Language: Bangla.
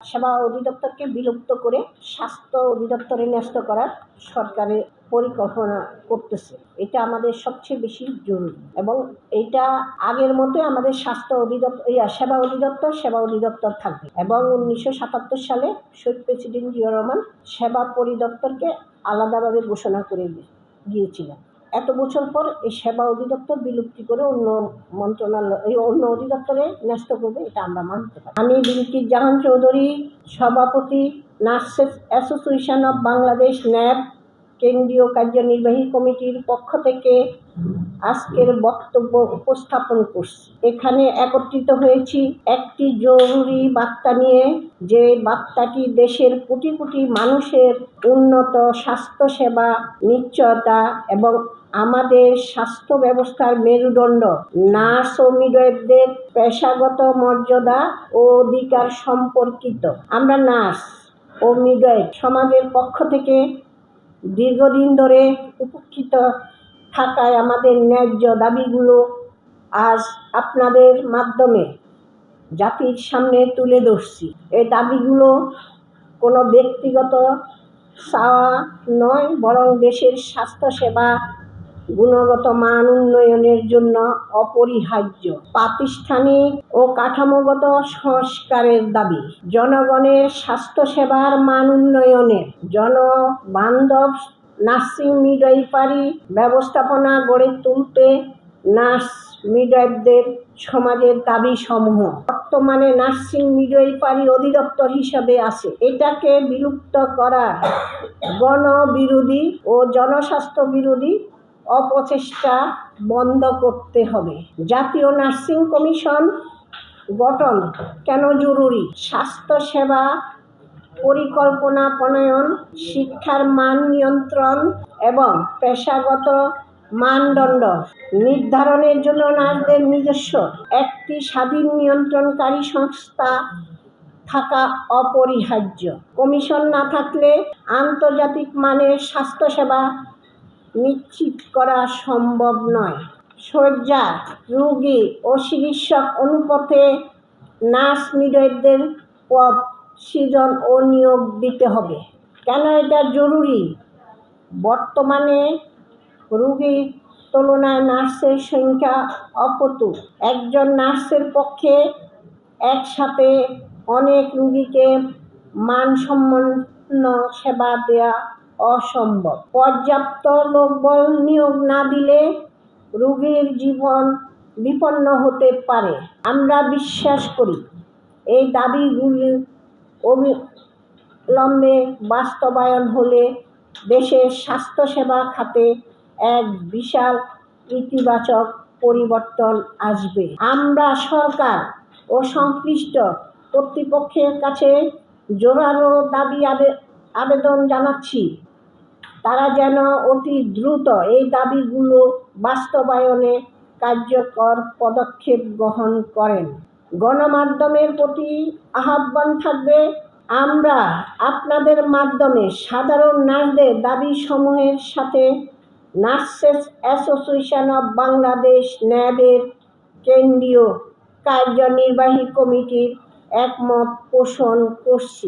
সেবা অধিদপ্তরকে বিলুপ্ত করে স্বাস্থ্য অধিদপ্তরে ন্যস্ত করার সরকারের পরিকল্পনা করতেছে। এটা আমাদের সবচেয়ে বেশি জরুরি এবং এটা আগের মতোই আমাদের স্বাস্থ্য অধিদপ্তর সেবা অধিদপ্তর সেবা অধিদপ্তর থাকবে এবং উনিশশো সাতাত্তর সালে শহীদ প্রেসিডেন্ট জিয়া রহমান সেবা পরিদপ্তরকে আলাদাভাবে ঘোষণা করে গিয়েছিলেন। এত বছর পর এই সেবা অধিদপ্তর বিলুপ্তি করে অন্য মন্ত্রণালয়, এই অন্য অধিদপ্তরে ন্যস্ত করবে, এটা আমরা মানতে পারি। আমি বিলকির জাহান চৌধুরী, সভাপতি, nurses association of Bangladesh, NAB কেন্দ্রীয় কার্যনির্বাহী কমিটির পক্ষ থেকে আজকের বক্তব্য উপস্থাপন করছি। এখানে একত্রিত হয়েছি একটি জরুরি বার্তা নিয়ে, যে বার্তাটি দেশের কোটি কোটি মানুষের উন্নত স্বাস্থ্যসেবা, নিশ্চয়তা এবং আমাদের স্বাস্থ্য ব্যবস্থার মেরুদণ্ড। নার্স ও মিডওয়াইফদের পেশাগত মর্যাদা ও অধিকার সম্পর্কিত। আমরা নার্স ও মিডওয়াইফ সমাজের পক্ষ থেকে দীর্ঘদিন ধরে উপেক্ষিত থাকায় আমাদের ন্যায্য দাবিগুলো আজ আপনাদের মাধ্যমে জাতির সামনে তুলে ধরছি। এই দাবিগুলো কোনো ব্যক্তিগত চাওয়া নয়, বরং দেশের স্বাস্থ্যসেবা গুণগত মান উন্নয়নের জন্য অপরিহার্য। প্রাতিষ্ঠানিক ও কাঠামোগত সংস্কারের দাবি, জনগণের স্বাস্থ্যসেবার মান উন্নয়নের জনবান্ধব নার্সিং মিডওয়াইফারি ব্যবস্থাপনা গড়ে তুলতে নার্স মিডওয়াইফদের সমাজের দাবি সমূহ বর্তমানে নার্সিং মিডওয়াইফারি অধিদপ্তর হিসাবে আছে। এটাকে বিলুপ্ত করার গণবিরোধী ও জনস্বাস্থ্য বিরোধী অপচেষ্টা বন্ধ করতে হবে। জাতীয় নার্সিং কমিশন গঠন কেন জরুরি? স্বাস্থ্যসেবা পরিকল্পনা প্রণয়ন, শিক্ষার মান নিয়ন্ত্রণ এবং পেশাগত মানদণ্ড নির্ধারণের জন্য নার্সদের নিজস্ব একটি স্বাধীন নিয়ন্ত্রণকারী সংস্থা থাকা অপরিহার্য। কমিশন না থাকলে আন্তর্জাতিক মানের স্বাস্থ্যসেবা নিশ্চিত করা সম্ভব নয়। শয্যা, রোগী ও চিকিৎসক অনুপাতে নার্স মিডওয়াইফদের পদ সৃজন ও নিয়োগ দিতে হবে। কেন এটা জরুরি? বর্তমানে রোগীর তুলনায় নার্সের সংখ্যা অপতু। একজন নার্সের পক্ষে একসাথে অনেক রোগীকে মানসম্পন্ন সেবা দেওয়া অসম্ভব। পর্যাপ্ত লোকবল নিয়োগ না দিলে রোগীর জীবন বিপন্ন হতে পারে। আমরা বিশ্বাস করি, এই দাবিগুলি অবিলম্বে বাস্তবায়ন হলে দেশের স্বাস্থ্যসেবা খাতে এক বিশাল ইতিবাচক পরিবর্তন আসবে। আমরা সরকার ও সংশ্লিষ্ট কর্তৃপক্ষের কাছে জোরালো দাবি আবে- আবেদন জানাচ্ছি। তারা যেন অতি দ্রুত এই দাবিগুলো বাস্তবায়নে কার্যকর পদক্ষেপ গ্রহণ করেন। গণমাধ্যমের প্রতি আহ্বান থাকবে, আমরা আপনাদের মাধ্যমে সাধারণ নার্সদের দাবিসমূহের সাথে নার্সেস অ্যাসোসিয়েশন অব বাংলাদেশ ন্যাবের কেন্দ্রীয় কার্যনির্বাহী কমিটির একমত পোষণ করছি।